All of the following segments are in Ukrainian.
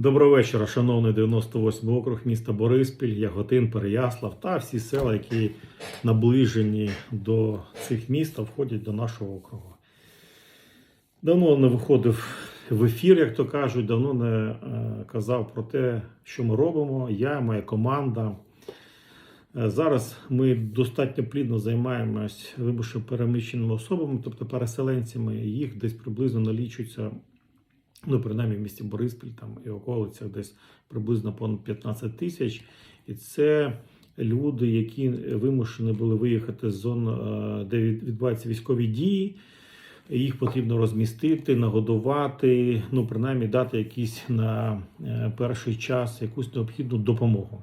Доброго вечора, шановний 98 округ міста Бориспіль, Яготин, Переяслав та всі села, які наближені до цих міст входять до нашого округу. Давно не виходив в ефір, як то кажуть, давно не е, казав про те, що ми робимо. Я, моя команда. Е, Зараз ми достатньо плідно займаємось вимушено переміщеними особами, тобто переселенцями. Їх десь приблизно налічується ну, принаймні в місті Бориспіль там і околицях десь приблизно понад 15 тисяч. І це люди, які вимушені були виїхати з зон, е, де відбуваються військові дії. Їх потрібно розмістити, нагодувати, ну принаймні дати якийсь на е, перший час якусь необхідну допомогу.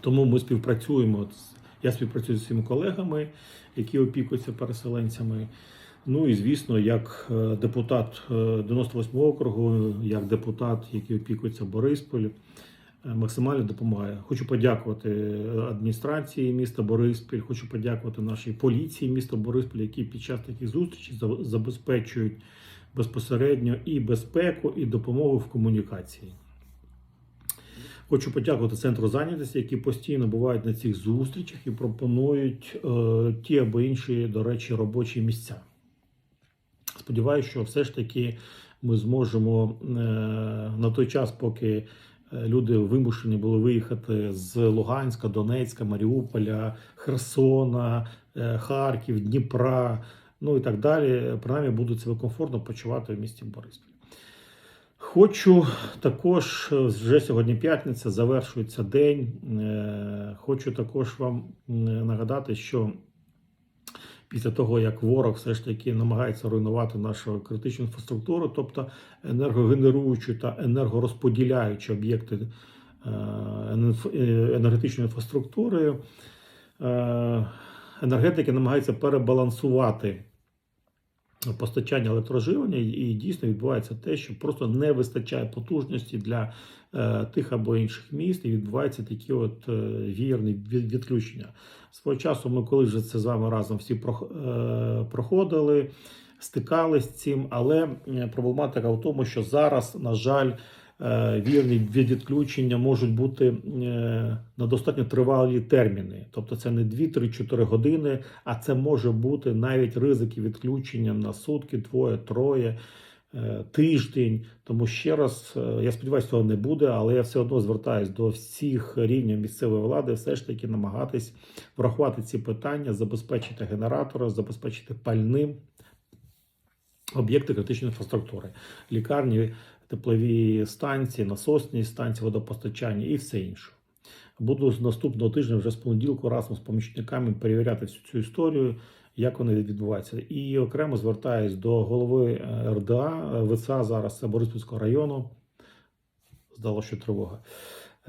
Тому ми співпрацюємо. з- Я співпрацюю зі своїми колегами, які опікуються переселенцями. Ну і звісно, як е, депутат е, 98 округу, як депутат, який опікується Бориспіль, е, максимально допомагає. Хочу подякувати е, адміністрації міста Бориспіль, хочу подякувати нашій поліції міста Бориспіль, які під час таких зустрічей забезпечують безпосередньо і безпеку, і допомогу в комунікації. Хочу подякувати центру зайнятості, які постійно бувають на цих зустрічах і пропонують е, ті або інші, до речі, робочі місця. Сподіваюся, що все ж таки ми зможемо е, на той час, поки е, люди вимушені були виїхати з Луганська, Донецька, Маріуполя, Херсона, е, Харків, Дніпра, ну і так далі, принаймні будуть себе комфортно почувати в місті Бориспіль. Хочу також вже сьогодні п'ятниця, завершується день. Хочу також вам нагадати, що після того, як ворог все ж таки намагається руйнувати нашу критичну інфраструктуру, тобто енергогенеруючі та енергорозподіляючі об'єкти е, е, енергетичної інфраструктури, е, енергетики намагаються перебалансувати постачання електроживлення, і дійсно відбувається те, що просто не вистачає потужності для е, тих або інших міст, і відбуваються такі от е, вірні відключення. Свого часу ми коли вже це з вами разом всі е, проходили, стикались з цим, але е, проблематика в тому, що зараз, на жаль, е, вірні від відключення можуть бути е, на достатньо тривалі терміни. Тобто це не 2-3-4 години, а це може бути навіть ризики відключення на сутки, двоє, троє. е, Тиждень, тому ще раз я сподіваюся, цього не буде, але я все одно звертаюся до всіх рівнів місцевої влади, все ж таки намагатись врахувати ці питання, забезпечити генератори, забезпечити пальним об'єкти критичної інфраструктури, лікарні, теплові станції, насосні станції, водопостачання і все інше. Буду з наступного тижня вже з понеділку разом з помічниками перевіряти всю цю історію, як вони відбуваються. І окремо звертаюсь до голови е, РДА е, ВЦА зараз це Бориспільського району. Здало, що тривога.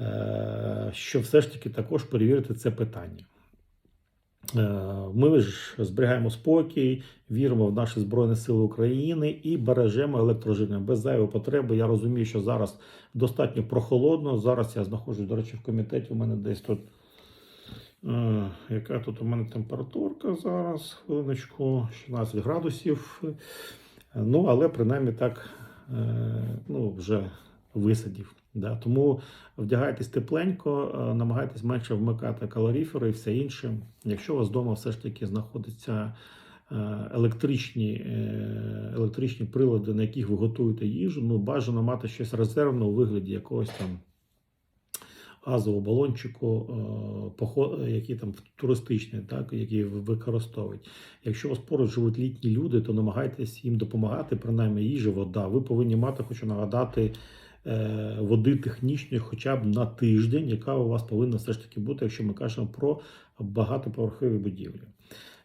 е, Що все ж таки також перевірити це питання. Е, Ми ж зберігаємо спокій, віримо в наші Збройні Сили України і бережемо електроживлення без зайвої потреби. Я розумію, що зараз достатньо прохолодно. Зараз я знаходжусь, до речі, в комітеті. У мене десь тут. Е, яка тут у мене температурка зараз? Хвилиночку, 16 градусів. Е, Ну, але принаймні так ну, вже висадів. Да. Тому вдягайтесь тепленько, е, намагайтесь менше вмикати калоріфери і все інше. Якщо у вас вдома все ж таки знаходяться е, електричні, е, електричні прилади, на яких ви готуєте їжу, ну бажано мати щось резервне у вигляді якогось там газового балончику, який там туристичний, так, який ви використовують. Якщо у вас поруч живуть літні люди, то намагайтесь їм допомагати, принаймні їжа, вода. Ви повинні мати, хочу нагадати, води технічної хоча б на тиждень, яка у вас повинна все ж таки бути, якщо ми кажемо про багатоповерхові будівлі.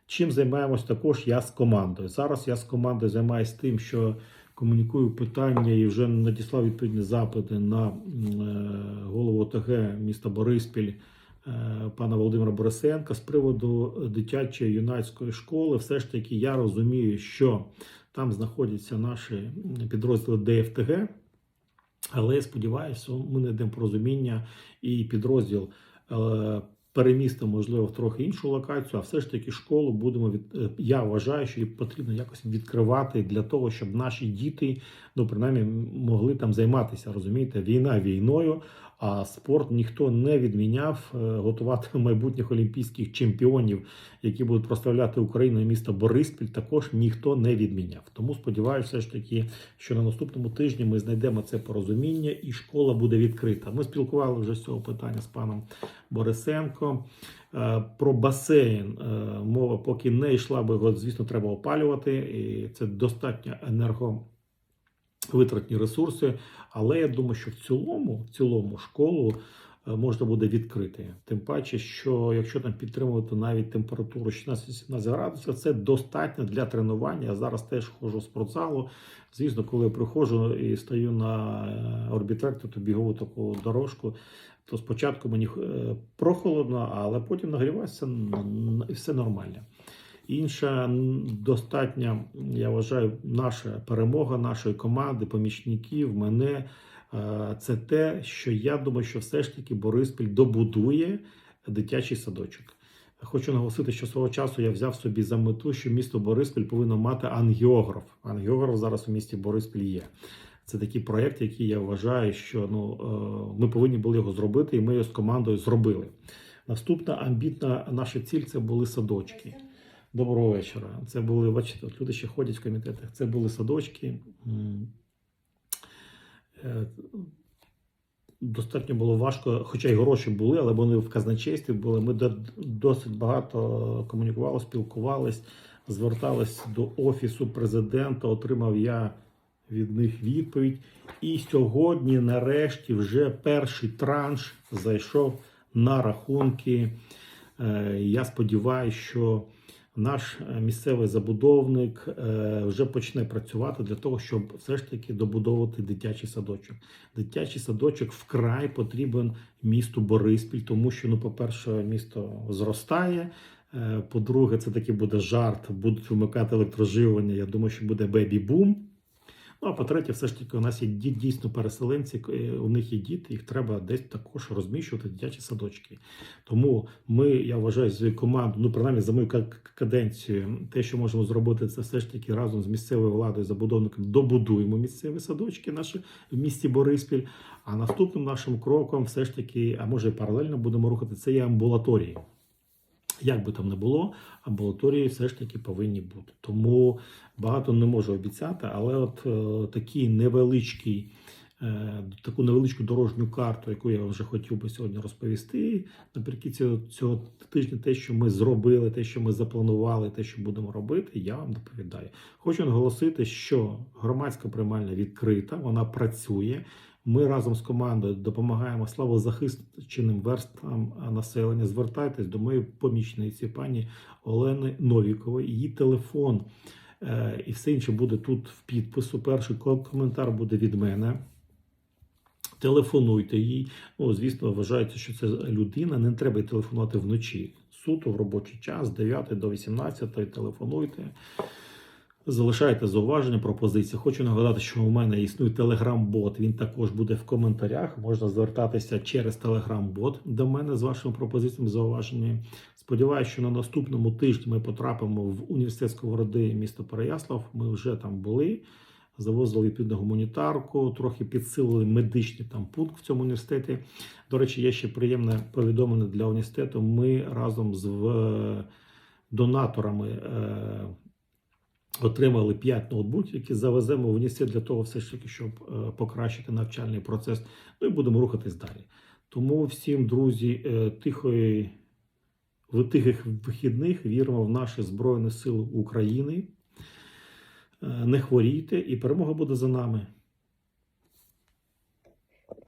Чим займаємось також я з командою. Зараз я з командою займаюся тим, що комунікую питання і вже надіслав відповідні запити на е, голову ОТГ міста Бориспіль е, пана Володимира Борисенка з приводу дитячої юнацької школи. Все ж таки, я розумію, що там знаходяться наші підрозділи ДФТГ. Але сподіваюся, ми знайдемо порозуміння і підрозділ е, перемістимо, можливо, в трохи іншу локацію, а все ж таки школу будемо від. е, Я вважаю, що її потрібно якось відкривати для того, щоб наші діти ну принаймні могли там займатися. Розумієте, війна війною, а спорт ніхто не відміняв е, готувати майбутніх олімпійських чемпіонів, які будуть прославляти Україну і місто Бориспіль. Також ніхто не відміняв. Тому сподіваюся, ж таки, що на наступному тижні ми знайдемо це порозуміння, і школа буде відкрита. Ми спілкували вже з цього питання з паном Борисенко. Е, Про басейн е, мова поки не йшла, бо його, звісно, треба опалювати, і це достатньо енерговитратні ресурси. Але я думаю, що в цілому, в цілому школу е, можна буде відкрити. Тим паче, що якщо там підтримувати навіть температуру 16-17 градусів, це достатньо для тренування. Я зараз теж ходжу в спортзалу. Звісно, коли я приходжу і стою на е, орбітректорі, то бігову таку дорожку, то спочатку мені е, прохолодно, але потім нагрівається і все нормально. Інша достатня, я вважаю, наша перемога нашої команди, помічників, мене. е, Це те, що я думаю, що все ж таки Бориспіль добудує дитячий садочок. Хочу наголосити, що свого часу я взяв собі за мету, що місто Бориспіль повинно мати ангіограф. Ангіограф зараз у місті Бориспіль є. Це такий проєкт, який я вважаю, що ну, е, ми повинні були його зробити, і ми його з командою зробили. Наступна амбітна наша ціль це були садочки. Доброго вечора. Це були, бачите, люди ще ходять в комітетах. Це були садочки. Е, Достатньо було важко, хоча й гроші були, але вони в казначействі були. Ми досить багато комунікували, спілкувались, звертались до офісу президента. Отримав я від них відповідь. І сьогодні, нарешті, вже перший транш зайшов на рахунки. Е, Я сподіваюся, що наш е, місцевий забудовник е, вже почне працювати для того, щоб все ж таки добудовувати дитячий садочок. Дитячий садочок вкрай потрібен місту Бориспіль, тому що, ну, по-перше, місто зростає. е, По-друге, це таки буде жарт, будуть вимикати електроживлення. Я думаю, що буде бебі-бум. Ну, а по-третє, все ж таки, у нас є ді- дійсно переселенці, е, у них є діти, їх треба десь також розміщувати дитячі садочки. Тому ми, я вважаю, з командою, ну принаймні за мою ка- каденцію, те, що можемо зробити, це все ж таки разом з місцевою владою, забудовником добудуємо місцеві садочки наші в місті Бориспіль. А наступним нашим кроком, все ж таки, а може і паралельно будемо рухати, це є амбулаторії. Як би там не було, амбулаторії все ж таки повинні бути. Тому багато не можу обіцяти, але от е, такий невеличкий, е, таку невеличку дорожню карту, яку я вже хотів би сьогодні розповісти. Наприкінці цього, тижня, те, що ми зробили, те, що ми запланували, те, що будемо робити, я вам доповідаю. Хочу наголосити, що громадська приймальня відкрита, вона працює. Ми разом з командою допомагаємо славозахищеним верствам населення. Звертайтесь до моєї помічниці, пані Олени Новікової. Її телефон е, і все інше буде тут в підпису. Перший коментар буде від мене. Телефонуйте їй. Ну, звісно, вважається, що це людина. Не треба телефонувати вночі. Суто в робочий час з 9 до 18 телефонуйте. Залишайте зауваження, пропозиції. Хочу нагадати, що у мене існує телеграм-бот. Він також буде в коментарях. Можна звертатися через телеграм-бот до мене з вашими пропозиціями, зауваженнями. Сподіваюся, що на наступному тижні ми потрапимо в університет Сковороди місто Переяслав. Ми вже там були. Завозили відповідну гуманітарку, трохи підсилили медичний там пункт в цьому університеті. До речі, є ще приємне повідомлення для університету. Ми разом з донаторами е, отримали 5 ноутбуків, які завеземо в НІСІ для того, все ж таки, щоб е, покращити навчальний процес. Ну і будемо рухатись далі. Тому всім, друзі, е, тихої тихих вихідних віримо в наші Збройні Сили України. Е, Не хворійте, і перемога буде за нами.